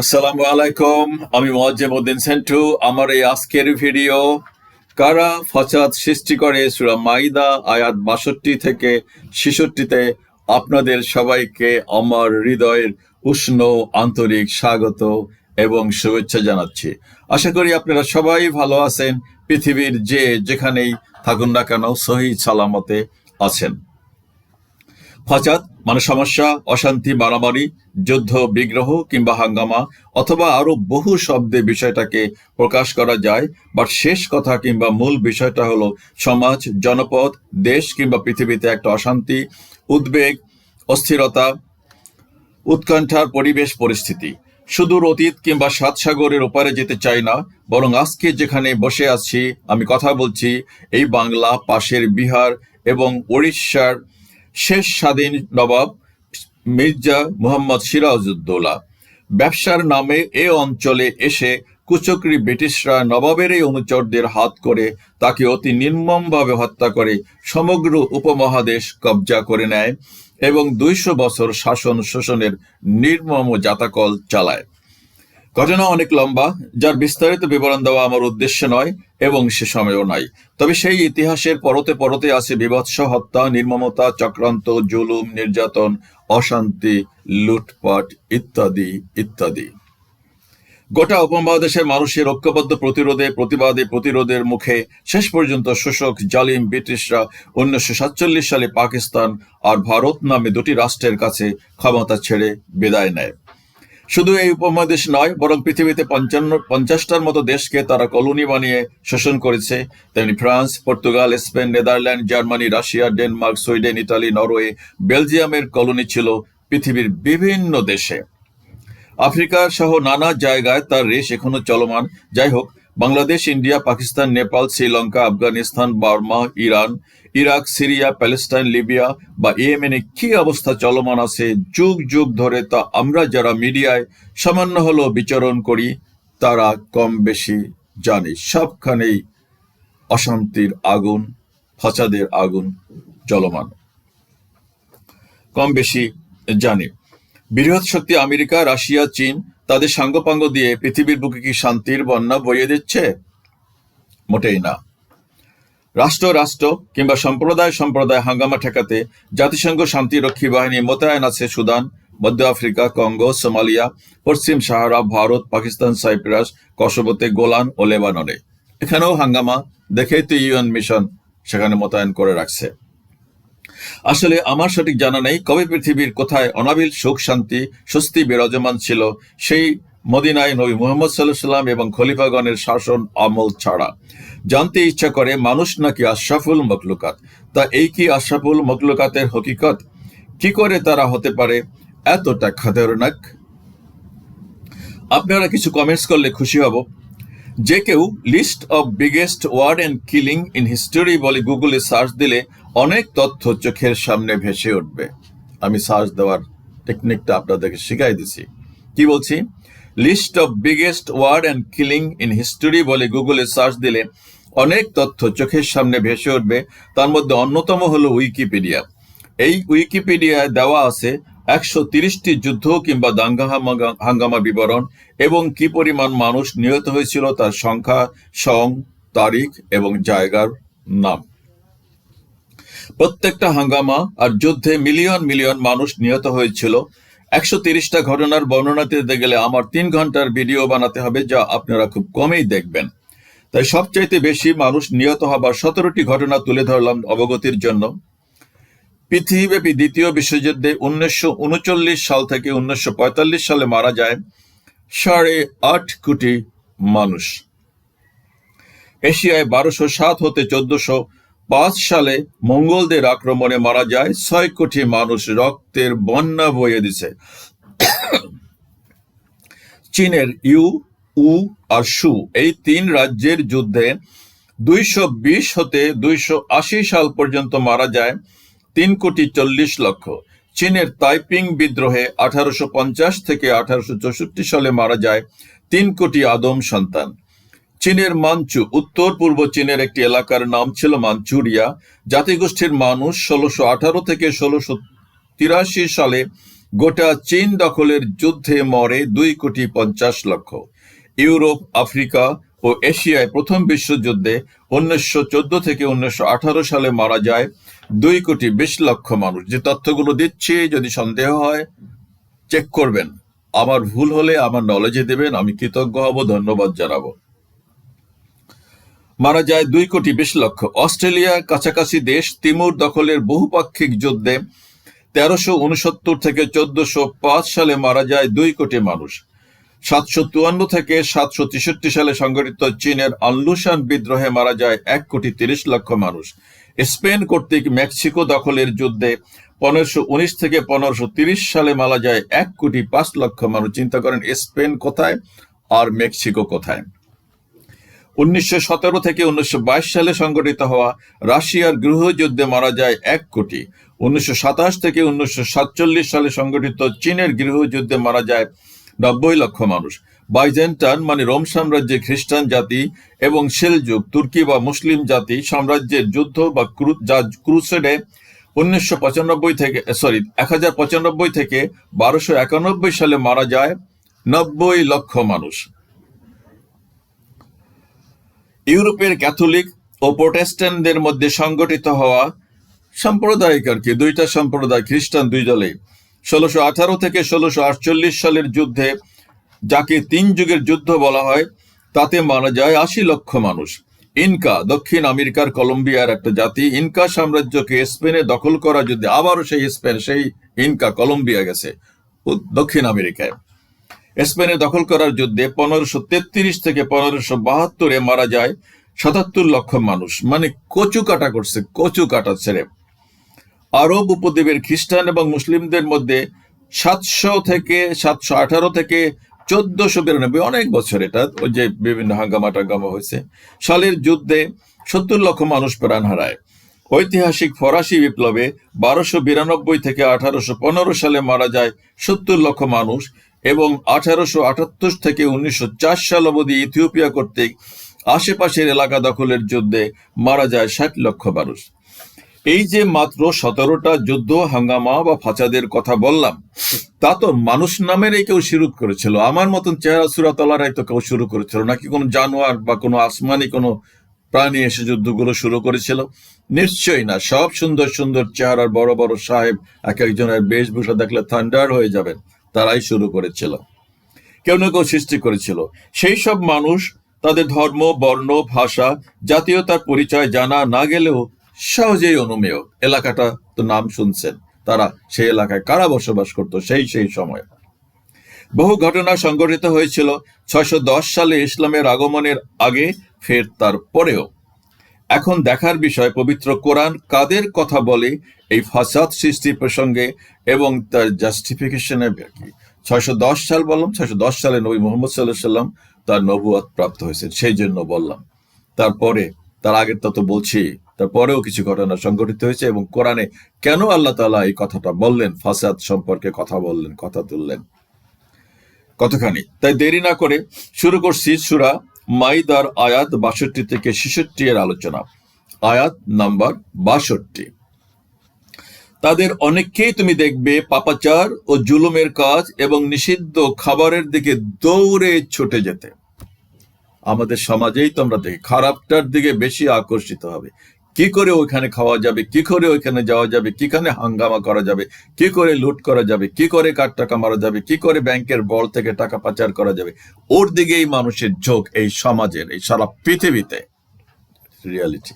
আসসালামু আলাইকুম, আমি মোয়াজ্জেম উদ্দিন সেন্টু। আমার এই আজকের ভিডিও, কারা ফসাদ সৃষ্টি করে সুরা মাইদা, আয়াত বাষট্টি থেকে ছেষট্টিতে আপনাদের সবাইকে আমার হৃদয়ের উষ্ণ আন্তরিক স্বাগত এবং শুভেচ্ছা জানাচ্ছি। আশা করি আপনারা সবাই ভালো আছেন, পৃথিবীর যে যেখানেই থাকুন না কেন, সহি সালামতে আছেন। ফাসাদ মানে সমস্যা, অশান্তি, মারামারি, যুদ্ধ, বিগ্রহ কিংবা হাঙ্গামা অথবা আরও বহু শব্দে বিষয়টাকে প্রকাশ করা যায়। বাট শেষ কথা কিংবা মূল বিষয়টা হলো সমাজ, জনপদ, দেশ কিংবা পৃথিবীতে একটা অশান্তি, উদ্বেগ, অস্থিরতা, উৎকণ্ঠার পরিবেশ পরিস্থিতি। সুদূর অতীত কিংবা সাত সাগরের ওপারে যেতে চাই না, বরং আজকে যেখানে বসে আছি, আমি কথা বলছি, এই বাংলা, পাশের বিহার এবং উড়িষ্যার শেষ স্বাধীন নবাব মির্জা মুহাম্মদ সিরাজউদ্দৌলা। ব্যবসার নামে এ অঞ্চলে এসে কুচকরি ব্রিটিশরা নবাবের এই অনুচরদের হাত করে তাকে অতি নির্মমভাবে হত্যা করে সমগ্র উপমহাদেশ কবজা করে নেয় এবং দুইশো বছর শাসন শোষণের নির্মম জাতাকল চালায়। ঘটনা অনেক লম্বা, যার বিস্তারিত বিবরণ দেওয়া আমার উদ্দেশ্য নয়। এবং সে সময়ও নাই। তবে সেই ইতিহাসের পরতে পরতে আছে বিভৎস হত্যা, নির্মমতা, চক্রান্ত, জুলুম, নির্যাতন, অশান্তি, লুটপাট ইত্যাদি ইত্যাদি। গোটা উপমহাদেশের মানুষের ঐক্যবদ্ধ প্রতিরোধে, প্রতিবাদে, প্রতিরোধের মুখে শেষ পর্যন্ত শোষক, জালিম, ব্রিটিশরা উনিশশো সাতচল্লিশ সালে পাকিস্তান আর ভারত নামে দুটি রাষ্ট্রের কাছে ক্ষমতা ছেড়ে বিদায় নেয়। শুধু এই উপমহাদেশ নয়, বরং পৃথিবীতে পঞ্চান্ন, পঞ্চাশটার মতো দেশকে তারা কলোনি বানিয়ে শোষণ করেছে। তেমনি France, Portugal, Spain, Netherlands, Germany, Russia, Denmark, Sweden, Italy, Norway, বেলজিয়ামের কলোনি ছিল পৃথিবীর বিভিন্ন দেশে। আফ্রিকা সহ নানা জায়গায় তার রেশ এখনও চলমান। যাই হোক, Bangladesh, India, Pakistan, Nepal, Sri Lanka, Afghanistan, Burma, Iran Iraq, Syria, Palestine, Libya বা ইয়েমেনে কি অবস্থা চলমান আছে যুগ যুগ ধরে তা আমরা যারা মিডিয়ায় সামান্য হলেও বিচরণ করি, তারা কম বেশি জানি। সবখানেই অশান্তির আগুন, ফাসাদের আগুন চলমান। কম বেশি জানি। বৃহৎ শক্তি আমেরিকা, রাশিয়া, চীন তাদের সাঙ্গপাঙ্গ দিয়ে পৃথিবীর বুকে কি শান্তির বন্যা বইয়ে দিচ্ছে? মোটেই না। রাষ্ট্র রাষ্ট্র কিংবা সম্প্রদায় সম্প্রদায় হাঙ্গামা ঠেকাতে জাতিসংঘ শান্তিরক্ষী বাহিনী মোতায়েন আছে সুদান, মধ্য আফ্রিকা, কঙ্গো, সোমালিয়া, পশ্চিম সাহারা, ভারত, পাকিস্তান, সাইপ্রাস কসোবোতে গোলান ও লেবাননে। এখানেও হাঙ্গামা দেখেই তো ইউএন মিশন সেখানে মোতায়েন করে রাখছে। আসলে আমার সঠিক জানা নেই, কবে পৃথিবীর কোথায় অনাবিল সুখ, শান্তি, স্বস্তি, বিরাজমান ছিল সেই মদিনায় নবী মোহাম্মদ সাল্লাম এবং খলিফাগণের শাসন আমল ছাড়া। জানতে ইচ্ছা করে মানুষ নাকি আশরাফুল মখলুকাত? তা এই কি আশরাফুল মখলুকাতের হকিকত? কি করে তারা হতে পারে? এতটা খাদেরনাক আপনারা কিছু কমেন্টস করলে খুশি হব। যে কেউ list of biggest wars and killing in history বলে গুগলে সার্চ দিলে অনেক তথ্য চোখের সামনে ভেসে উঠবে। আমি সার্চ দেওয়ার টেকনিকটা আপনাদেরকে শিখাই দিছি। কি বলছি? List of biggest wars and killing in history বলে গুগলে সার্চ দিলে অনেক তথ্য চোখের সামনে ভেসে উঠবে। তার মধ্যে অন্যতম হলো উইকিপিডিয়া। এই উইকিপিডিয়ায় দেওয়া আছে একশো তিরিশটি যুদ্ধ কিংবা দাঙ্গা হাঙ্গামা বিবরণ এবং কি পরিমাণ মানুষ নিহত হয়েছিল, তার সংখ্যা, সং, তারিখ এবং জায়গার নাম। প্রত্যেকটা হাঙ্গামা আর যুদ্ধে মিলিয়ন মিলিয়ন মানুষ নিহত হয়েছিল। একশো তিরিশটা ঘটনার বর্ণনা দিতে গেলে আমার তিন ঘণ্টার ভিডিও বানাতে হবে যা আপনারা খুব কমেই দেখবেন। তাই সবচাইতে বেশি মানুষ নিহত হবার সতেরোটি ঘটনা তুলে ধরলাম অবগতির জন্য। পৃথিবীব্যাপী দ্বিতীয় বিশ্বযুদ্ধে উনিশশো উনচল্লিশ সাল থেকে উনিশশো পঁয়তাল্লিশ সালে মারা যায় সাড়ে আট কোটি মানুষ। এশিয়ায় বারোশো সাত হতে চোদ্দশো পাঁচ সালে মঙ্গলদের আক্রমণে মারা যায় ছয় কোটি মানুষ রক্তের বন্যা বয়ে দিছে। চীনের ইউ, উ আর সু এই তিন রাজ্যের যুদ্ধে দুইশো বিশ হতে দুইশো আশি সাল পর্যন্ত মারা যায় তিন কোটি চল্লিশ লক্ষ। চীনের তাইপিং বিদ্রোহে আঠারোশো পঞ্চাশ থেকে আঠারোশো চৌষট্টি সালে মারা যায় তিন কোটি আদম সন্তান। চীনের মাঞ্চু, উত্তর পূর্ব চীনের একটি এলাকার নাম ছিল মাঞ্চুরিয়া। জাতিগোষ্ঠীর মানুষ ষোলোশো আঠারো থেকে ষোলোশো তিরাশি সালে গোটা চীন দখলের যুদ্ধে মরে দুই কোটি পঞ্চাশ লক্ষ। ইউরোপ, আফ্রিকা ও এশিয়ায় প্রথম বিশ্বযুদ্ধে উনিশশো চোদ্দ থেকে উনিশশো আঠারো সালে মারা যায় দুই কোটি বিশ লক্ষ মানুষ। যে তথ্যগুলো দিচ্ছি, যদি সন্দেহ হয় চেক করবেন। আমার ভুল হলে আমার নলেজে দেবেন, আমি কৃতজ্ঞ হব, ধন্যবাদ জানাব। মারা যায় দুই কোটি বিশ লক্ষ। অস্ট্রেলিয়ার কাছাকাছি দেশ, তিমুর দখলের বহুপাক্ষিক যুদ্ধে তেরোশো উনসত্তর থেকে চোদ্দশো পাঁচ সালে মারা যায় দুই কোটি মানুষ। সাতশো চুয়ান্ন থেকে সাতশো তেষট্টি সালে সংঘটিত চীনের আনলুসান বিদ্রোহে মারা যায় এক কোটি তিরিশ লক্ষ মানুষ। স্পেন কর্তৃক মেক্সিকো দখলের যুদ্ধে পনেরোশো উনিশ থেকে পনেরোশো তিরিশ সালে মারা যায় এক কোটি পাঁচ লক্ষ মানুষ। চিন্তা করেন, স্পেন কোথায় আর মেক্সিকো কোথায়? উনিশশো সতেরো থেকে উনিশশো বাইশ সালে সংগঠিত হওয়া রাশিয়ার গৃহযুদ্ধে মারা যায় এক কোটি। উনিশশো সাতাশ থেকে উনিশশো সাতচল্লিশ সালে সংগঠিত চীনের গৃহযুদ্ধে মারা যায় নব্বই লক্ষ মানুষ। বাইজেন্টান মানে রোম সাম্রাজ্যের খ্রিস্টান জাতি এবং সেলযুগ তুর্কি বা মুসলিম জাতি সাম্রাজ্যের যুদ্ধ বা ক্রুসেডে উনিশশো পঁচানব্বই থেকে, সরি, এক হাজার পঁচানব্বই থেকে বারোশো সালে মারা যায় নব্বই লক্ষ মানুষ। ইউরোপের ক্যাথলিক ও প্রোটেস্ট্যান্টদের মধ্যে সংগঠিত হওয়া সাম্প্রদায়িক আর কি, দুইটা সম্প্রদায়, খ্রিস্টান দুই দলে। ষোলোশো আঠারো থেকে ষোলোশো আটচল্লিশ সালের যুদ্ধে যাকে তিন যুগের যুদ্ধ বলা হয়, তাতে মারা যায় আশি লক্ষ মানুষ। ইনকা, দক্ষিণ আমেরিকার কলম্বিয়ার একটা জাতি। ইনকা সাম্রাজ্যকে স্পেনে দখল করা যুদ্ধে আবারও সেই স্পেন, সেই ইনকা কলম্বিয়া গেছে দক্ষিণ আমেরিকায়। স্পেনে দখল করার যুদ্ধে পনেরোশো তেত্রিশ থেকে পনেরোশো বাহাত্তরে মারা যায় সাতাত্তর লক্ষ মানুষ। মানে কচু কাটা করছে, কচু কাটা ছেড়ে আরব উপদ্বীপের খ্রিস্টান এবং মুসলিমদের মধ্যে সাতশো থেকে সাতশো আঠারো থেকে চোদ্দশো বিরানব্বই, অনেক বছর এটা, ওই যে বিভিন্ন হাঙ্গামা টাঙ্গামা হয়েছে। সালের যুদ্ধে সত্তর লক্ষ মানুষ প্রাণ হারায়। ঐতিহাসিক ফরাসি বিপ্লবে বারোশো বিরানব্বই থেকে আঠারোশো পনেরো সালে মারা যায় সত্তর লক্ষ মানুষ। এবং আঠারোশো আটাত্তর থেকে উনিশশো চার সাল অবধি ইথিওপিয়া কর্তৃক আশেপাশের এলাকা দখলের যুদ্ধে মারা যায় ষাট লক্ষ মানুষ। এই যে মাত্র সতেরোটা যুদ্ধ, হাঙ্গামা বা ফাঁচাদের কথা বললাম, তা তো মানুষ নামেরই কেউ শুরু করেছিল। আমার মতন চেহারা সুরাতলারাই তো কেউ শুরু করেছিল। নাকি কোনো জানোয়ার বা কোনো আসমানি, কোনো প্রাণী এসে যুদ্ধগুলো শুরু করেছিল? নিশ্চয়ই না। সব সুন্দর সুন্দর চেহারার বড় বড় সাহেব, এক একজনের বেশভূষা দেখলে থান্ডার হয়ে যাবেন। তারাই শুরু করেছিল। কেউ না কেউ সৃষ্টি করেছিল। সেই সব মানুষ তাদের ধর্ম, বর্ণ, ভাষা, জাতীয়তার পরিচয় জানা না গেলেও সহজেই অনুমেয়। এলাকাটা তো নাম শুনছেন। তারা সেই এলাকায় কারা বসবাস করত সেই সেই সময়। বহু ঘটনা সংঘটিত হয়েছিল। ছয়শো দশ সালে ইসলামের আগমনের আগে, ফের তার পরেও এখন দেখার বিষয় পবিত্র কোরআন কাদের কথা বলে, এই ফাসাদ সৃষ্টির প্রসঙ্গে এবং তার জাস্টিফিকেশনের কি? ছয়শো দশ সাল বললাম, ছয়শো দশ সালে নবী মোহাম্মদ সাল্লাহ সাল্লাম তার নবুয়াত প্রাপ্ত হয়েছে সেই জন্য বললাম। তারপরে, তার আগের তো বলছি, তারপরেও কিছু ঘটনা সংঘটিত হয়েছে এবং কোরআনে কেন আল্লাহ তালা এই কথাটা বললেন, ফাসাদ সম্পর্কে কথা বললেন, কথা তুললেন? কতখানি? তাই দেরি না করে শুরু করছি সুরা মাইদার আয়াত বাষট্টি থেকে ছেষট্টি এর আলোচনা। আয়াত নাম্বার বাষট্টি। তাদের অনেককেই তুমি দেখবে পাপাচার ও জুলুমের কাজ এবং নিষিদ্ধ খাবারের দিকে দৌড়ে ছুটে যেতে। আমাদের সমাজেই তোমরা দেখি, খারাপটার দিকে বেশি আকর্ষিত হবে। কি করে ওইখানে খাওয়া যাবে? কি করে ওইখানে যাওয়া যাবে? কিখানে হাঙ্গামা করা যাবে? কি করে লুট করা যাবে? কি করে কার টাকা মারা যাবে? কি করে ব্যাংকের বল থেকে টাকা পাচার করা যাবে? ওর দিকেই মানুষের ঝোঁক এই সমাজের, এই সারা পৃথিবীতে রিয়ালিটি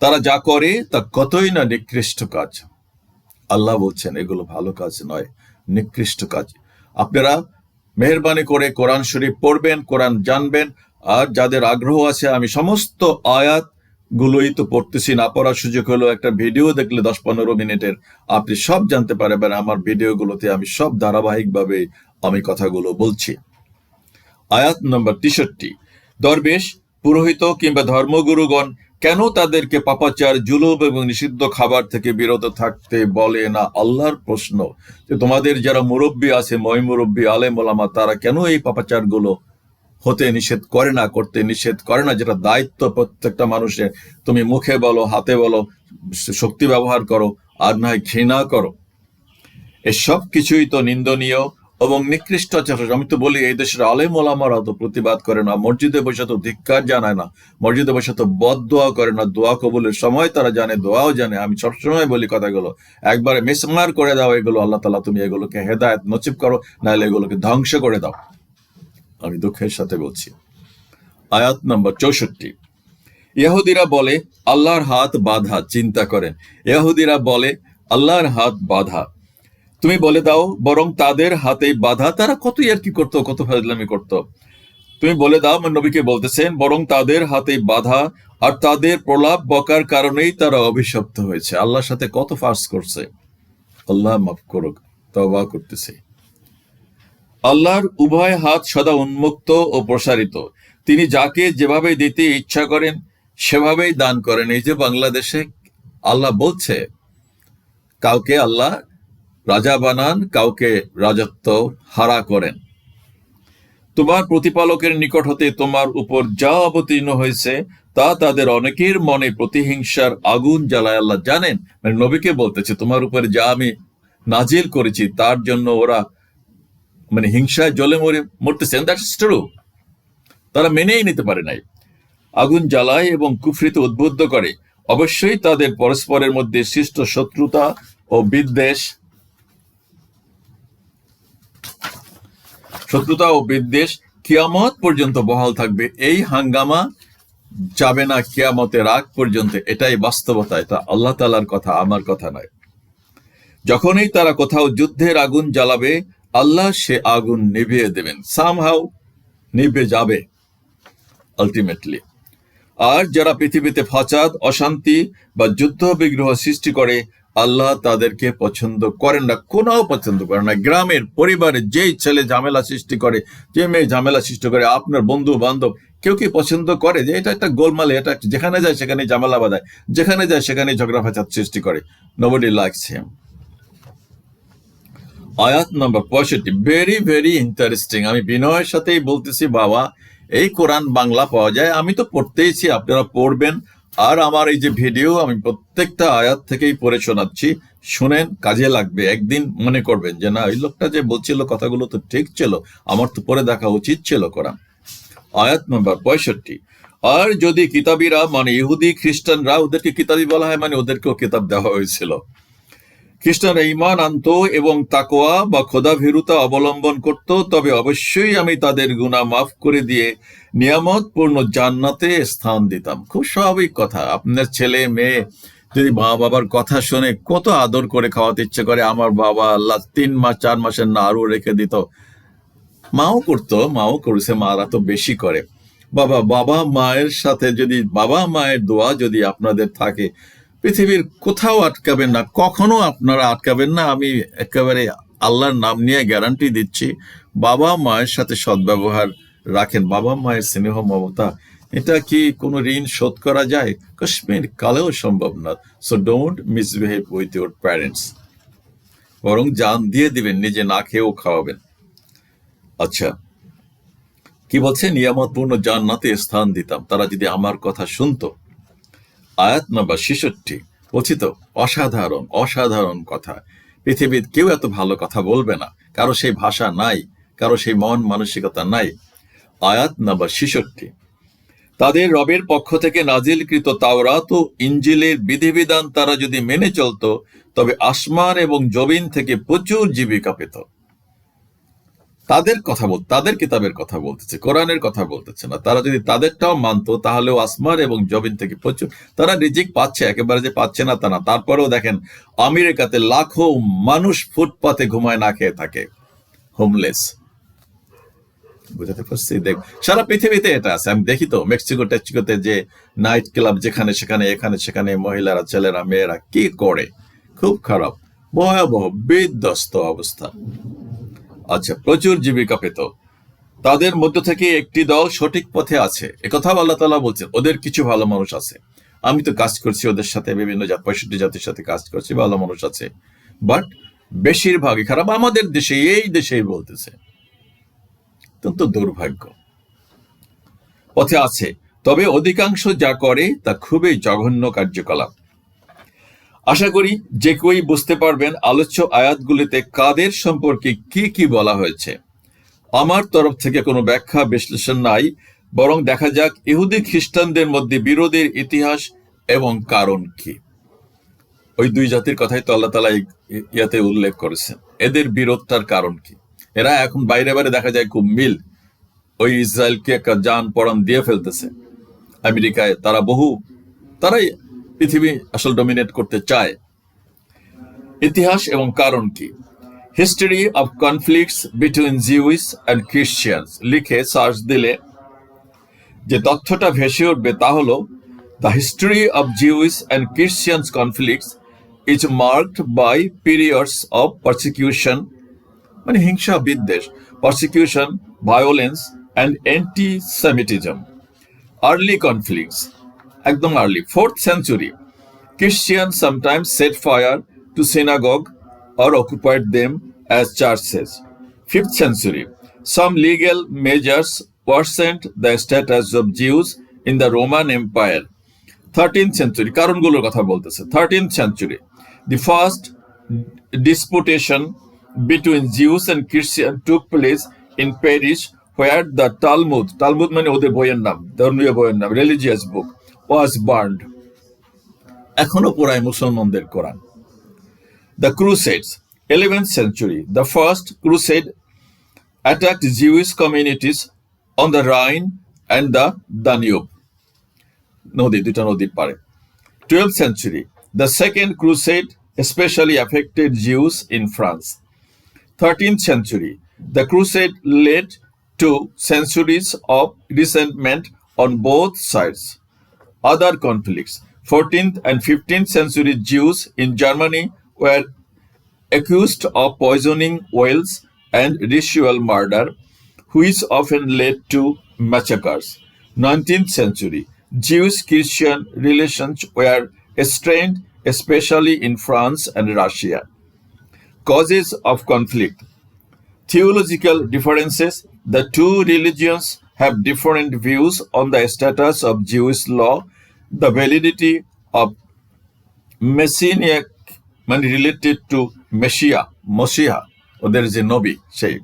তারা যা করে, তা কতই না নিকৃষ্ট কাজ। আল্লাহ বলছেন, এগুলো ভালো কাজ নয়, নিকৃষ্ট কাজ। আপনারা মেহরবানি করে কোরআন শরীফ পড়বেন, কোরআন জানবেন, আর যাদের আগ্রহ আছে, আমি সমস্ত আয়াত গুলোই তো পড়তেছি না, পড়ার সুযোগ হলো একটা ভিডিও দেখলে দশ পনেরো মিনিটের। আপনি সব জানতে পারবেন আমার ভিডিওগুলোতে আমি সব ধারাবাহিকভাবে আমি কথাগুলো বলছি। আয়াত নম্বর তেষট্টি। দরবেশ, পুরোহিত কিংবা ধর্মগুরুগণ কেন তাদেরকে পাপাচার, জুলুম এবং নিষিদ্ধ খাবার থেকে বিরত থাকতে বলে না আল্লাহর প্রশ্ন? যে তোমাদের যারা মুরব্বী আছে, ময় মুরব্বী, আলেম ওলামা, তারা কেন এই পাপাচারগুলো হতে নিষেধ করে না, করতে নিষেধ করে না, যেটা দায়িত্ব প্রত্যেকটা মানুষের। তুমি মুখে বলো, হাতে বলো, শক্তি ব্যবহার করো, আর না হয় ঘৃণা করো। এসব কিছুই তো নিন্দনীয় এবং নিকৃষ্ট আমি তো বলি, এই দেশের আলেম ওলামারা তো প্রতিবাদ করে না, মসজিদে বসে তো ধিক্কার জানায় না, মসজিদে বসে তো বদ দোয়া করে না, দোয়া কবুলের সময় তারা জানে, দোয়াও জানে। আমি সবসময় বলি কথাগুলো, একবারে মিসমার করে দাও এগুলো, আল্লাহ তালা তুমি এগুলোকে হেদায়ত নচিব করো, নাহলে এগুলোকে ধ্বংস করে দাও। আমি দুঃখের সাথে বলছি। আয়াত নম্বর চৌষট্টি। ইহুদিরা বলে, আল্লাহর হাত বাধা, চিন্তা করেন। ইহুদিরা বলে, আল্লাহর হাত বাধা। তুমি বলে দাও, বরং তাদের হাতে বাধা, তারা কত আর কি করতো, কত ফাজলামি করতো। তুমি বলে দাও, আমার নবীকে বলতেছেন, বরং তাদের হাতে বাধা আর তাদের প্রলাপ বকার কারণেই তারা অভিশপ্ত হয়েছে। আল্লাহর সাথে কত ফার্স করছে? আল্লাহ মাফ করুক তবা করতেছে। আল্লাহর উভয় হাত সদা উন্মুক্ত ও প্রসারিত। তিনি যাকে যেভাবে দিতে ইচ্ছা করেন, সেভাবেই দান করেন। এই যে বাংলাদেশে আল্লাহ বলছে, কাউকে আল্লাহ রাজা বানান, কাউকে রাজত্ব হারা করেন। তোমার প্রতিপালকের নিকট হতে তোমার উপর যা অবতীর্ণ হয়েছে, তা তাদের অনেকের মনে প্রতিহিংসার আগুন জ্বালায় আল্লাহ জানেন। মানে নবীকে বলতেছে, তোমার উপরে যা আমি নাজিল করেছি, তার জন্য ওরা মানে হিংসায় জলে মরে মরতেছেন তারা মেনেই নিতে পারে নাই। আগুন জ্বালায় এবং কুফরিতে উদ্বুদ্ধ করে। অবশ্যই তাদের পরস্পরের মধ্যে সৃষ্ট শত্রুতা ও বিদ্বেষ, শত্রুতা ও বিদ্বেষ কিয়ামত পর্যন্ত বহাল থাকবে। এই হাঙ্গামা যাবে না কিয়ামতের আগ পর্যন্ত। এটাই বাস্তবতা, এটা আল্লাহ তালার কথা, আমার কথা নয়। যখনই তারা কোথাও যুদ্ধের আগুন জ্বালাবে আল্লাহ সে আগুন নিভিয়ে দেবেন। সামহাও নিভে যাবে আলটিমেটলি আর যারা পৃথিবীতে ফাচাদ অশান্তি বা যুদ্ধ বিগ্রহ সৃষ্টি করে, আল্লাহ তাদেরকে পছন্দ করেন না। কোনো পছন্দ করেন না। গ্রামের পরিবারে যেই ছেলে ঝামেলা সৃষ্টি করে, যে মেয়ে ঝামেলা সৃষ্টি করে, আপনার বন্ধু, বান্ধব, কেউ কি পছন্দ করে যে এটা একটা গোলমালে, এটা যেখানে যায় সেখানে ঝামেলা বাঁধায়, যেখানে যায় সেখানে ঝগড়া ফাচাদ সৃষ্টি করে? নোবডি লাইকস আয়াত নম্বর পঁয়ষট্টি। ভেরি ভেরি ইন্টারেস্টিং আমি বিনয়ের সাথেই বলতেছি, বাবা, এই কোরআন বাংলা পাওয়া যায়। আমি তো পড়তেইছি, আপনারা পড়বেন। আর আমার এই যে ভিডিও, আমি প্রত্যেকটা আয়াত থেকেই পড়ে শোনাচ্ছি। শুনেন, কাজে লাগবে। একদিন মনে করবেন যে, না ওই লোকটা যে বলছিল কথাগুলো তো ঠিক ছিল। আমার তো পড়ে দেখা উচিত ছিল কোরআন। আয়াত নম্বর পঁয়ষট্টি। আর যদি কিতাবিরা মানে ইহুদি, খ্রিস্টানরা, ওদেরকে কিতাবি বলা হয় মানে ওদেরকেও কিতাব দেওয়া হয়েছিল। খ্রিস্টানরা ইমান আনত এবং তাকোয়া বা খোদা ভীরুতা অবলম্বন করত, তবে অবশ্যই আমি তাদের গুণা মাফ করে দিয়ে নিয়ামত পূর্ণ জান্নাতে স্থান দিতাম। খুব স্বাভাবিক কথা। আপনার ছেলে, মেয়ে, যদি মা বাবার কথা শুনে কত আদর করে খাওয়াতে ইচ্ছে করে, আমার বাবা আল্লাহ তিন মাস, চার মাসের না আরও রেখে দিত। মাও করতো, মাও করেছে, মারা তো বেশি করে। বাবা বাবা মায়ের সাথে যদি, বাবা মায়ের দোয়া যদি আপনাদের থাকে পৃথিবীর কোথাও আটকাবেন না, কখনো আপনারা আটকাবেন না। আমি একেবারে আল্লাহর নাম নিয়ে গ্যারান্টি দিচ্ছি, বাবা মায়ের সাথে সদ্ব্যবহার রাখেন। বাবা মায়ের স্নেহ, মমতা, এটা কি কোনো ঋণ শোধ করা যায়? কাশ্মীর কালেও সম্ভব না। So don't misbehave with your parents বরং জান দিয়ে দিবেন, নিজে না খেয়েও খাওয়াবেন। আচ্ছা কি বলছে? নিয়ামতপূর্ণ জান্নাতে স্থান দিতাম। তারা যদি আমার কথা শুনতো আয়াত নম্বর ছেষট্টি বলছি তো অসাধারণ অসাধারণ কথা। পৃথিবীর কেউ এত ভালো কথা বলবে না। কারও সেই ভাষা নাই, কারও সেই মন মানসিকতা নাই। আয়াত নম্বর ছেষট্টি তাদের রবের পক্ষ থেকে নাজিলকৃত তাওরাত ও ইঞ্জিলের বিধিবিধান তারা যদি মেনে চলতো, তবে আসমান এবং জবিন থেকে প্রচুর জীবিকা পেত। তাদের কথা বল, তাদের কিতাবের কথা বলতেছে, কোরআনের কথা বলতেছে না। তারা যদি তাদেরটাও মানতো, তাহলেও আসমান এবং জবিন থেকে প্রচুর, তারা রিজিক পাচ্ছে, একেবারে যে পাচ্ছে না তা না। তারপরেও দেখেন, আমেরিকাতে লাখো মানুষ ফুটপাতে ঘুমায় না খেয়ে থাকে হোমলেস বুঝাতে পারছি? দেখ, সারা পৃথিবীতে এটা আছে। আমি দেখি তো, মেক্সিকো, টেক্সিকোতে যে নাইট ক্লাব যেখানে, সেখানে, এখানে, সেখানে মহিলারা, ছেলেরা, মেয়েরা কি করে? খুব খারাপ, ভয়াবহ, বিধ্বস্ত অবস্থা। আচ্ছা প্রচুর জীবিকা পেত। তাদের মধ্য থেকে একটি দল সঠিক পথে আছে। একথাও আল্লাহ তালা বলছেন, ওদের কিছু ভালো মানুষ আছে। আমি তো কাজ করছি ওদের সাথে, বিভিন্ন জাত, পঁয়ষট্টি জাতির সাথে কাজ করছি, ভালো মানুষ আছে। বাট বেশিরভাগই খারাপ, আমাদের দেশে, এই দেশেই বলতেছে। অত্যন্ত দুর্ভাগ্য। পথে আছে। তবে অধিকাংশ যা করে, তা খুবই জঘন্য কার্যকলাপ। আশা করি যে কেউই বুঝতে পারবেন আলোচ্য আয়াতগুলিতে কাদের সম্পর্কে কি কি বলা হয়েছে। আমার তরফ থেকে কোনো ব্যাখ্যা, বিশ্লেষণ নাই, বরং দেখা যাক ইহুদি খ্রিস্টানদের মধ্যে বিরোধের ইতিহাস এবং কারণ কি। ওই দুই জাতির কথাই তো আল্লাহ তালা ইয়াতে উল্লেখ করেছেন। এদের বিরোধটার কারণ কি? এরা এখন বাইরে বাইরে দেখা যায় খুব মিল। ওই ইসরায়েলকে একটা যান পড়ান দিয়ে ফেলতেছে। আমেরিকায় তারা বহু, তারাই পৃথিবী আসল ডমিনেট করতে চায়। ইতিহাস এবং কারণ কি? History of conflicts between Jewish and Christians লিখে সার্চ দিলে যে তথ্যটা ভেসে উঠবে তা হলো the history of Jewish and Christians conflicts is marked by periods of persecution মানে হিংসা বিদ্বেষ persecution violence and antisemitism early conflicts একদম early fourth century Christians sometimes set fire to synagogue or occupied them as churches. Fifth century, some legal measures worsened the status of Jews in the Roman Empire. 13th century, কারণগুলোর কথা বলতেছে 13th century, the first disputation between Jews and Christians took place in Paris where the Talmud, Talmud মানে ওদের বইয়ের নাম, ধর্মীয় বইয়ের নাম, religious book, was burned. এখনও পড়ায় মুসলমানদের কোরআন the crusades eleventh century the first crusade attacked Jewish communities on the Rhine and the Danube নদী দুটা নদীর পারে twelve century the second crusade especially affected Jews in France. 13th century, the crusade led to centuries of resentment on both sides. Other conflicts 14th and 15th century Jews in Germany were accused of poisoning wells and ritual murder, which often led to massacres. 19th century Jewish Christian relations were strained, especially in France and Russia. Causes of conflict theological differences. The two religions have different views on the status of Jewish law, the validity of messianic মানে related to মেশিয়া মসিহা ওদের যে নবী সেই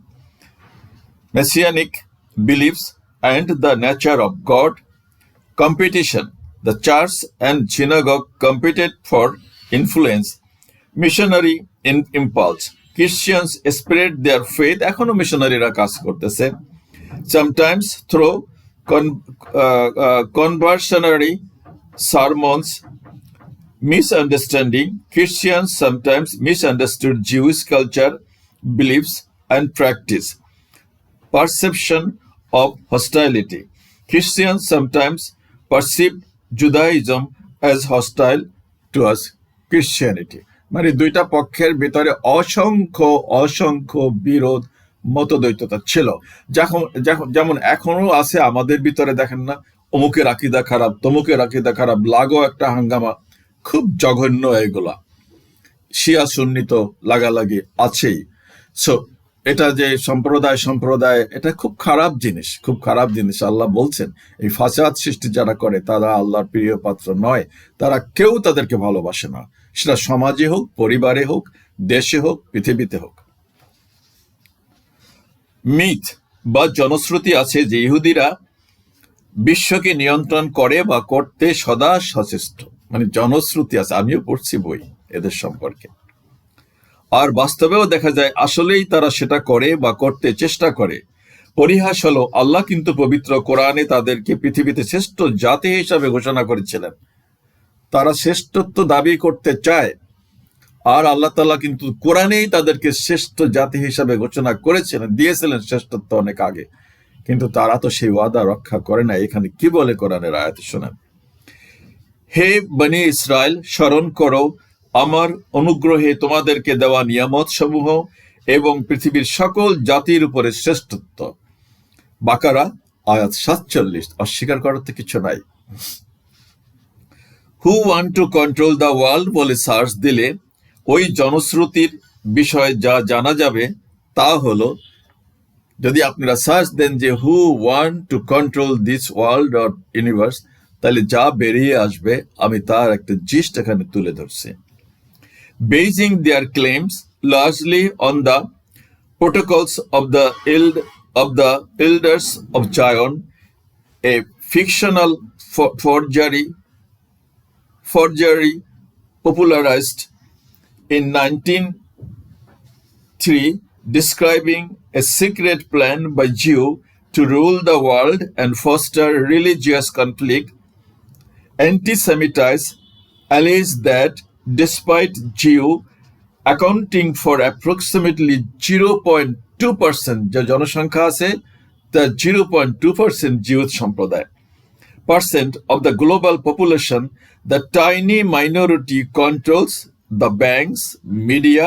messianic believes and the nature of god competition the church and synagogue competed for influence missionary in impulse Christians spread their faith এখনও মিশনারিরা কাজ করতেছে। Sometimes through con- uh, uh, conversionary sermons misunderstanding christians sometimes misunderstood jewish culture beliefs and practice perception of hostility christians sometimes perceived judaism as hostile towards christianity মানে দুইটা পক্ষের ভিতরে অসংখ্য অসংখ্য বিরোধ মতদ্বৈততা ছিল। যখন যখন, যেমন এখনও আছে, আমাদের ভিতরে দেখেন না, অমুকের আকিদা খারাপ, তমুকের আকিদা খারাপ, লাগো একটা হাঙ্গামা, খুব জঘন্য এগুলা। শিয়া সুন্নিত লাগালাগি আছেই। সো এটা যে সম্প্রদায় সম্প্রদায়, এটা খুব খারাপ জিনিস, খুব খারাপ জিনিস, আল্লাহ বলছেন। এই ফাসাদ সৃষ্টি যারা করে, তারা আল্লাহর প্রিয় পাত্র নয়। তারা কেউ তাদেরকে ভালোবাসে না। সেটা সমাজে হোক, পরিবারে হোক, দেশে হোক, পৃথিবীতে হোক। মিথ বা জনশ্রুতি আছে যে ইহুদিরা বিশ্বকে নিয়ন্ত্রণ করে বা করতে সদা সচেষ্ট। মানে জনশ্রুতি আছে, আমিও পড়ছি বই এদের সম্পর্কে। আর বাস্তবেও দেখা যায়, আসলেই তারা সেটা করে বা করতে চেষ্টা করে। পরিহাস হলো, আল্লাহ কিন্তু পবিত্র কোরআনে তাদেরকে পৃথিবীতে শ্রেষ্ঠ জাতি হিসাবে ঘোষণা করেছিলেন। তারা শ্রেষ্ঠত্ব দাবি করতে চায় আর আল্লাহ তাল্লাহ কিন্তু কোরআনেই তাদেরকে শ্রেষ্ঠ জাতি হিসাবে ঘোষণা করেছিলেন দিয়েছিলেন শ্রেষ্ঠত্ব অনেক আগে। কিন্তু তারা তো সেই ওয়াদা রক্ষা করে না এখানে কি বলে কোরআনের আয়াত শোনেন? হে বনি ইসরায়েল, স্মরণ করো, আমার অনুগ্রহে তোমাদেরকে দেওয়া নিয়ামত সমূহ এবং পৃথিবীর সকল জাতির উপরে শ্রেষ্ঠত্ব। বাকারা, আয়াত সাতচল্লিশ, অস্বীকার করার তো কিছু নাই। Who want to control the world বলে সার্চ দিলে ওই জনশ্রুতির বিষয়ে যা জানা যাবে তা হল, যদি আপনারা সার্চ দেন যে who want to control this world of universe তাহলে যা বেরিয়ে আসবে, আমি তার একটা জিস্ট এখানে তুলে ধরছি। Basing their claims largely on the protocols of the elder of the elders of Zion a fictional forgery forgery popularized in 1903 describing a secret plan by Jew to rule the world and foster religious conflict anti-Semitites allege that despite Jew accounting for approximately 0.2% যে জনসংখ্যা আছে তার 0.2% জিউত সম্প্রদায় percent of the global population, the tiny minority controls the banks, media,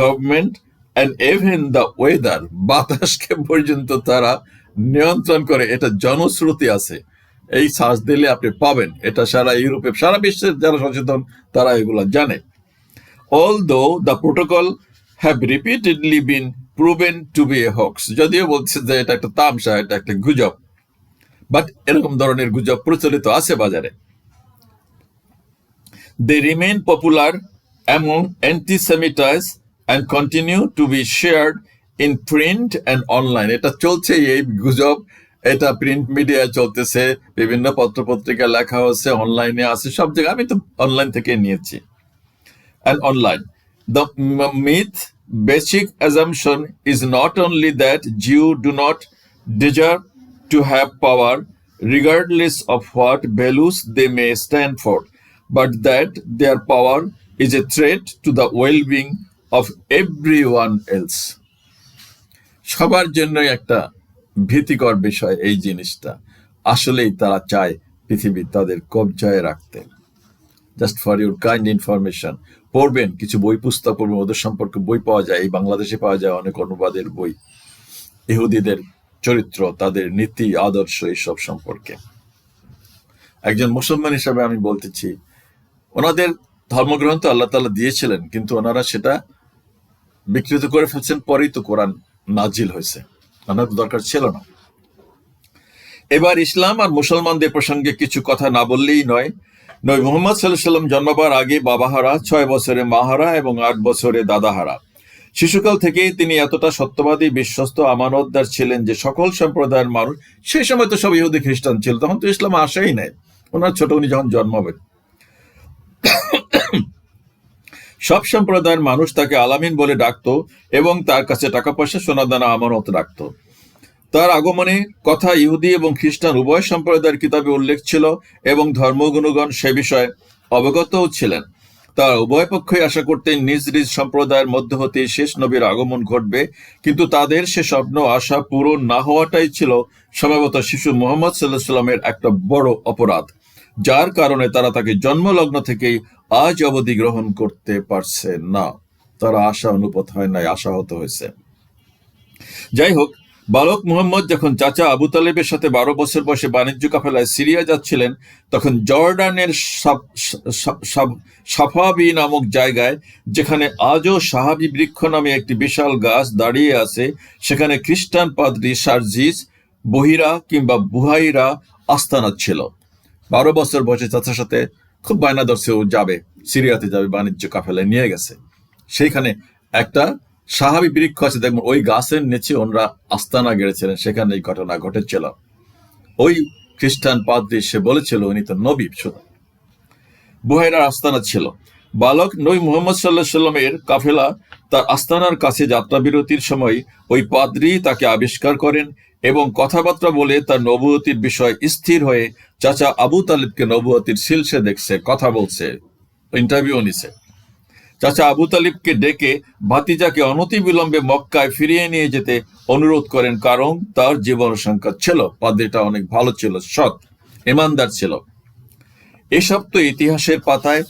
government, and even the weather. বাতাসকে পর্যন্ত তারা নিয়ন্ত্রণ করে। এটা জনশ্রুতি আছে। এই সার্চ দিলে আপনি পাবেন। এটা সারা ইউরোপে সারা বিশ্বের যারা সচেতন তারা এগুলো জানে। Although the protocol have repeatedly been proven to be a hoax যদিও বলছে যে এটা একটা তামসা এটা একটা গুজব। বাট এরকম ধরনের গুজব প্রচলিত আছে বাজারে। They remain popular among anti semitites and continue to be shared in print and online. এটা চলছে, এই গুজব, এটা প্রিন্ট মিডিয়া চলতেছে, বিভিন্ন পত্রপত্রিকা লেখা হচ্ছে অনলাইনে আছে, সব জায়গায় আমি তো অনলাইন থেকে নিয়েছি and online the myth basic assumption is not only that Jew do not deserve to have power regardless of what values they may stand for but that their power is a threat to the well-being of everyone else. সবার জন্যই একটা ভীতিকর বিষয় এই জিনিসটা। আসলেই তারা চায় পৃথিবী তাদের কবজায় রাখতে। Just for your kind information পড়বেন, কিছু বই পুস্তক পড়বেন, ওদের সম্পর্কে বই পাওয়া যায়, এই বাংলাদেশে পাওয়া যায় অনেক অনুবাদের বই। ইহুদিদের চরিত্র, তাদের নীতি, আদর্শ, এইসব সম্পর্কে। একজন মুসলমান হিসাবে আমি বলতেছি ওনাদের ধর্মগ্রন্থ আল্লাহ তাআলা দিয়েছিলেন, কিন্তু ওনারা সেটা বিকৃত করে ফেলছেন, পরেই তো কোরআন নাজিল হয়েছে। ওনার তো দরকার ছিল না। এবার ইসলাম আর মুসলমানদের প্রসঙ্গে কিছু কথা না বললেই নয়। নবী মোহাম্মদ সাল্লাম জন্মবার আগে বাবাহারা, ছয় বছরে মাহারা এবং আট বছরে দাদাহারা। শিশুকাল থেকেই তিনি এতটা সত্যবাদী, বিশ্বস্ত, আমানতদার ছিলেন যে সকল সম্প্রদায়ের মানুষ সেই সময় তো সব ইহুদি খ্রিস্টান ছিল, তখন তো ইসলাম আসেই নাই। ওনার ছোট উনি যখন জন্মাবেন সব সম্প্রদায়ের মানুষ তাকে আলামিন বলে ডাকতো এবং তার কাছে টাকা পয়সা সোনা সোনাদানা, আমানত রাখতো। তার আগমনে কথা ইহুদি এবং খ্রিস্টান উভয় সম্প্রদায়ের কিতাবে উল্লেখ ছিল এবং ধর্মগুণগণ সে বিষয়ে অবগতও ছিলেন। তার উভয় পক্ষই আশা করতেন নিজ নিজ সম্প্রদায়ের মধ্য হতে শেষ নবীর আগমন ঘটবে, কিন্তু তাদের সে স্বপ্ন, আশা পূরণ না হওয়াটাই ছিল সম্ভবত শিশু মোহাম্মদ সাল্লাহ সাল্লামের একটা বড় অপরাধ। যার কারণে তারা তাকে জন্মলগ্ন থেকেই আজ অবধি গ্রহণ করতে পারছে না। তারা আশা অনুপত হয় নাই, আশাহত হয়েছে। যাই হোক, বালক মুহাম্মদ যখন চাচা আবু তালেবের সাথে বারো বছর বয়সে বাণিজ্য কাফেলায় সিরিয়া যাচ্ছিলেন, তখন জর্ডানের সাফাবি নামক জায়গায়, যেখানে আজও সাহাবি বৃক্ষ নামে একটি বিশাল গাছ দাঁড়িয়ে আছে, সেখানে খ্রিস্টান পাদ্রী সার্জিস, বহিরা কিংবা বুহাইরা আস্তানা ছিল। বারো বছর বয়সে চাচার সাথে খুব বায়না দর্শেও যাবে, সিরিয়াতে যাবে, বাণিজ্য কাফেলায় নিয়ে গেছে। সেইখানে একটা সাহাবি বৃক্ষ আছে দেখবেন ওই গাছের নিচে ওনারা আস্তানা গেড়েছিলেন, সেখানে এই ঘটনা ঘটেছিল। ওই খ্রিস্টান পাদ্রী সে বলেছিল, উনি তো নবী শুধু বুহাইরার আস্তানা ছিল। বালক নই মুহাম্মদ সাল্লাহ সাল্লামের কাফেলা তার আস্তানার কাছে যাত্রা বিরতির সময় ওই পাদ্রী তাকে আবিষ্কার করেন এবং কথাবার্তা বলে তার নবুয়তির বিষয় স্থির হয়ে চাচা আবু তালিবকে নবুয়তির শীর্ষে দেখছে, কথা বলছে ইন্টারভিউ নিছে। চাচা আবু তালিবকে ডেকে ভাতিজাকে অনতিবিলম্বে মক্কায় ফিরিয়ে নিয়ে যেতে অনুরোধ করেন, কারণ তার জীবন সংখ্যা ছিল, পাদ্রীটা অনেক ভালো ছিল, সৎ, ইমানদার ছিল। এসব তো ইতিহাসের পাতায়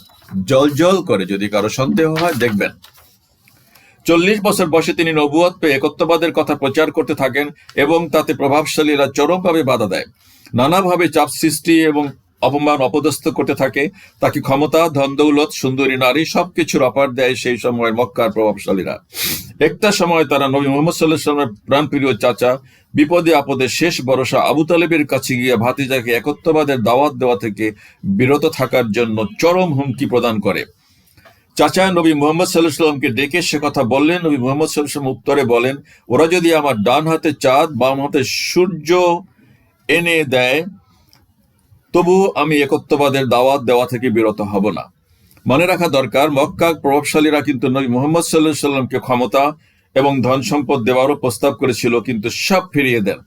জল জল করে যদি কারও সন্দেহ হয়, দেখবেন। চল্লিশ বছর বয়সে তিনি নবুয়ত পেয়ে একত্ববাদের কথা প্রচার করতে থাকেন এবং তাতে প্রভাবশালীরা চরমভাবে বাধা দেয়। নানাভাবে চাপ সৃষ্টি এবং অপমান অপদস্থ করতে থাকে। তাকে ক্ষমতা, ধন, দৌলত, সুন্দরী, নারী সবকিছুর অফার দেয় সেই সময়ের মক্কার প্রভাবশালীরা। একটা সময় তারা নবী মোহাম্মদ সাল্লাহ সাল্লামের প্রাণপ্রিয় চাচা বিপদে আপদে শেষ ভরসা আবু তালেবের কাছে গিয়ে ভাতিজাকে একত্ববাদের দাওয়াত দেওয়া থেকে বিরত থাকার জন্য চরম হুমকি প্রদান করে। চাচা নবী মোহাম্মদ সাল্লাহ সাল্লামকে ডেকে সে কথা বললেন। নবী মোহাম্মদ সাল্লাম উত্তরে বলেন, ওরা যদি আমার ডান হাতে চাঁদ, বাম হাতে সূর্য এনে দেয়, তবু আমি একত্ববাদের দাওয়াত দেওয়া থেকে বিরত হব না। মনে রাখা দরকার মক্কা প্রভাবশালীরা কিন্তু নবী মোহাম্মদ সাল্লাহ সাল্লামকে ক্ষমতা এবং ধন সম্পদ দেওয়ারও প্রস্তাব করেছিল, কিন্তু সব ফিরিয়ে দেন।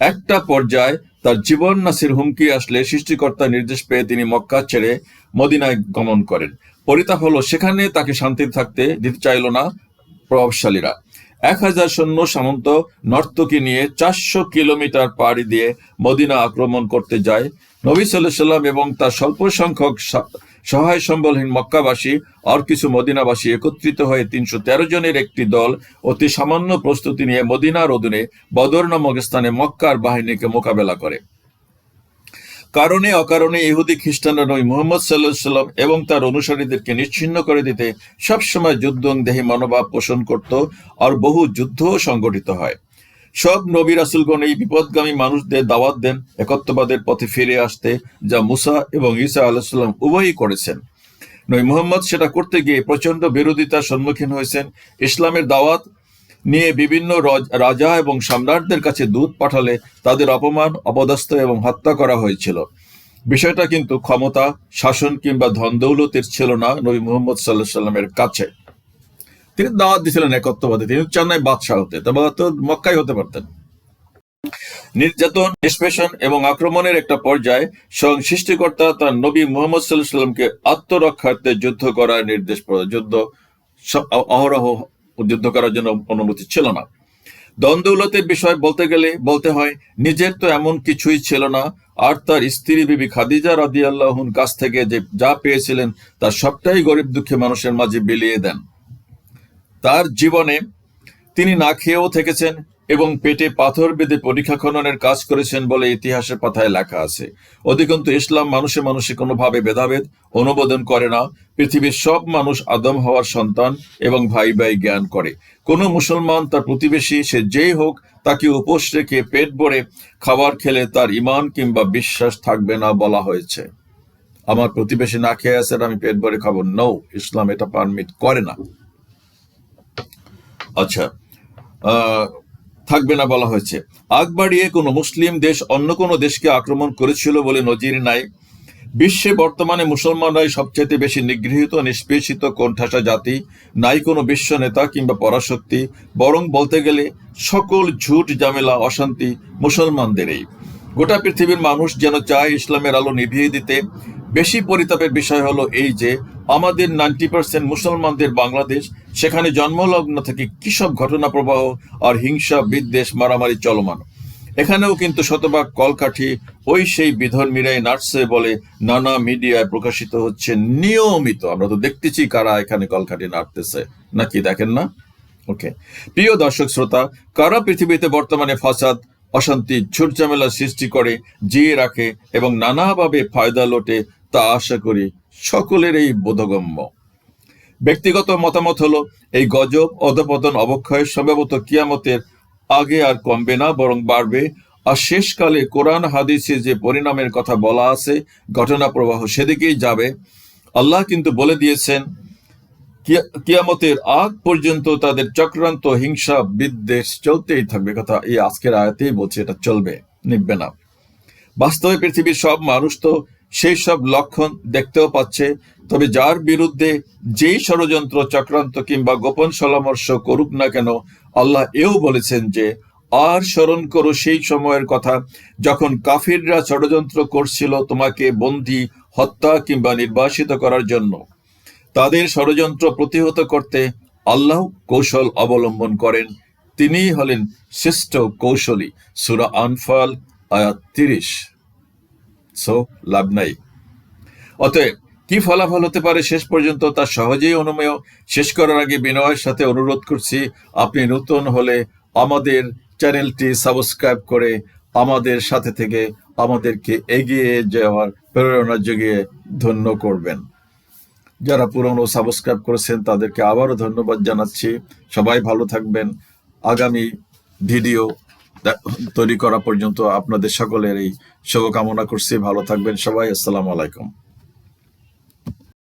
একটা পর্যায়ে তার জীবন নাসির হুমকি আসলে সৃষ্টিকর্তার নির্দেশ পেয়ে তিনি মক্কা ছেড়ে মদিনায় গমন করেন। পরিতাপ হলো, সেখানে তাকে শান্তিতে থাকতে দিতে চাইল না প্রভাবশালীরা। এক হাজার সৈন্য সামন্ত নর্তকী নিয়ে চারশো কিলোমিটার পাড়ি দিয়ে মদিনা আক্রমণ করতে যায়। নবী সাল্লাহ সাল্লাম এবং তার স্বল্প সংখ্যক সহায় সম্বলহীন মক্কাবাসী আর কিছু মদিনাবাসী একত্রিত হয়ে তিনশো তেরো জনের একটি দল অতি সামান্য প্রস্তুতি নিয়ে মদিনার অধীনে বদর নামক স্থানে মক্কার বাহিনীকে মোকাবেলা করে। কারণে অকারণে ইহুদি খ্রিস্টানরা নবী মোহাম্মদ সাল্লাহ সাল্লাম এবং তার অনুসারীদেরকে নিচ্ছিন্ন করে দিতে সবসময় যুদ্ধংদেহী মনোভাব পোষণ করত আর বহু যুদ্ধও সংগঠিত হয়। সব নবী রাসুলগণ এই বিপদগামী মানুষদের দাওয়াত দেন, একত্ববাদের পথে ফিরে আসতে, যা মুসা এবং ঈসা আলাহিসাল্লাম উভয়ই করেছেন। নই মোহাম্মদ সেটা করতে গিয়ে প্রচণ্ড বিরোধিতার সম্মুখীন হয়েছেন। ইসলামের দাওয়াত নিয়ে বিভিন্ন রজ- এবং সম্রাটদের কাছে দূত পাঠালে তাদের অপমান, অপদস্থ এবং হত্যা করা হয়েছিল। বিষয়টা কিন্তু ক্ষমতা, শাসন কিংবা ধন দৌলতের ছিল না নবী মোহাম্মদ সাল্লাহ সাল্লামের কাছে। তিনি দাওয়াত দিয়েছিলেন একত্ববাদে, তিনি চান নাই বাদশাহ হতে তবে তো মক্কাই হতে পারতেন। নির্যাতন, নিষ্পেষণ এবং আক্রমণের একটা পর্যায়ে স্বয়ং সৃষ্টিকর্তা তার নবী মোহাম্মদ সাল্লাহ সাল্লামকে আত্মরক্ষার্থে যুদ্ধ করার নির্দেশ যুদ্ধ অহরহ যুদ্ধ করার জন্য অনুমতি ছিল না। দ্বন্দ্বলতের বিষয় বলতে গেলে, বলতে হয়, নিজের তো এমন কিছুই ছিল না, আর তার স্ত্রী বিবি খাদিজা রাদি আল্লাহন কাছ থেকে যে যা পেয়েছিলেন তার সবটাই গরিব দুঃখী মানুষের মাঝে বিলিয়ে দেন। তার জীবনে তিনি না খেয়েও থেকেছেন এবং পেটে পাথর বেঁধে পরীক্ষা খননের কাজ করেছেন বলে ইতিহাসের পাতায় লেখা আছে। অধিকন্তু ইসলাম মানুষে মানুষে কোনোভাবে ভেদাভেদ, অনুমোদন করে না। পৃথিবীর সব মানুষ আদম হওয়ার সন্তান এবং ভাই ভাই জ্ঞান করে। কোনো মুসলমান তার প্রতিবেশী, সে যেই হোক, তাকে উপোস রেখে পেট ভরে খাবার খেলে তার ইমান কিংবা বিশ্বাস থাকবে না বলা হয়েছে। আমার প্রতিবেশী না খেয়ে আছে আমি পেট ভরে খাব। নৌ ইসলাম এটা পারমিট করে না। আচ্ছা থাকবে না বলা হয়েছে। আগ বাড়িয়ে কোনো মুসলিম দেশ অন্য কোনো দেশকে আক্রমণ করেছিল বলে নজির নাই। বিশ্বে বর্তমানে মুসলমানরাই সবচেয়ে বেশি নিগৃহীত, নিষ্পেষিত কোণঠাসা জাতি, নাই কোনো বিশ্ব নেতা কিংবা পরাশক্তি। বরং বলতে গেলে সকল ঝুট, ঝামেলা, অশান্তি মুসলমানদেরই। গোটা পৃথিবীর মানুষ যেন চায় ইসলামের আলো নিভিয়ে দিতে বেশি পরিতাপের বিষয় হলো এই যে, আমাদের নাইনটি পার্সেন্ট মুসলমানদের বাংলাদেশ, সেখানে জন্মলগ্ন থেকে কি ঘটনা প্রবাহ আর হিংসা, বিদ্বেষ, মারামারি চলমান। এখানেও কিন্তু শতভাগ কলকাঠি ওই সেই বিধর্মীরাই নার্সে বলে নানা মিডিয়ায় প্রকাশিত হচ্ছে নিয়মিত। আমরা তো দেখতেছি কারা এখানে কলকাঠি নাড়তেছে। নাকি দেখেন না? ওকে। প্রিয় দর্শক শ্রোতা, কারা পৃথিবীতে বর্তমানে ফাসাদ, অশান্তি, ঝুটঝামেলা সৃষ্টি করে, জিয়ে রাখে এবং নানাভাবে ফায়দা লোটে তা আশা করি সকলেরই বোধগম্য। ব্যক্তিগত মতামত হলো, এই গজব, অধপতন, অবক্ষয় সম্ভবত কিয়ামতের আগে আর কমবে না, বরং বাড়বে। আর শেষকালে কোরআন হাদিসে যে পরিণামের কথা বলা আছে, ঘটনা প্রবাহ সেদিকেই যাবে। আল্লাহ কিন্তু বলে দিয়েছেন, কিয়া- কিয়ামতের আগ পর্যন্ত তাদের চক্রান্ত, হিংসা, বিদ্বেষ চলতেই থাকবে। কথা এই আজকের আয়াতেই বলছে, এটা চলবে নিববে না। বাস্তবে পৃথিবীর সব মানুষ তো সেই সব লক্ষণ দেখতেও পাচ্ছে। তবে যার বিরুদ্ধে যেই ষড়যন্ত্র, চক্রান্ত কিংবা গোপন পরামর্শ করুক না কেন, আল্লাহ এও বলেছেন যে, আর স্মরণ করো সেই সময়ের কথা, যখন কাফিররা ষড়যন্ত্র করছিল তোমাকে বন্দী, হত্যা কিংবা নির্বাসিত করার জন্য। তাদের ষড়যন্ত্র প্রতিহত করতে আল্লাহ কৌশল অবলম্বন করেন। তিনিই হলেন শ্রেষ্ঠ কৌশলী। সুরা আনফাল, আয়াত তিরিশ। সো লাভ নাই। অতএব, কি ফলাফল হতে পারে শেষ পর্যন্ত তা সহজেই অনুমেয়। শেষ করার আগে বিনয়ের সাথে অনুরোধ করছি, আপনি নতুন হলে আমাদের চ্যানেলটি সাবস্ক্রাইব করে আমাদের সাথে থেকে আমাদেরকে এগিয়ে যাওয়ার প্রেরণা জুগিয়ে ধন্য করবেন। যারা পুরনো সাবস্ক্রাইব করেছেন, তাদেরকে আবারও ধন্যবাদ জানাচ্ছি। সবাই ভালো থাকবেন। আগামী ভিডিও তৈরি করা পর্যন্ত আপনাদের সকলের এই শুভকামনা করছি ভালো থাকবেন সবাই আসসালামু আলাইকুম।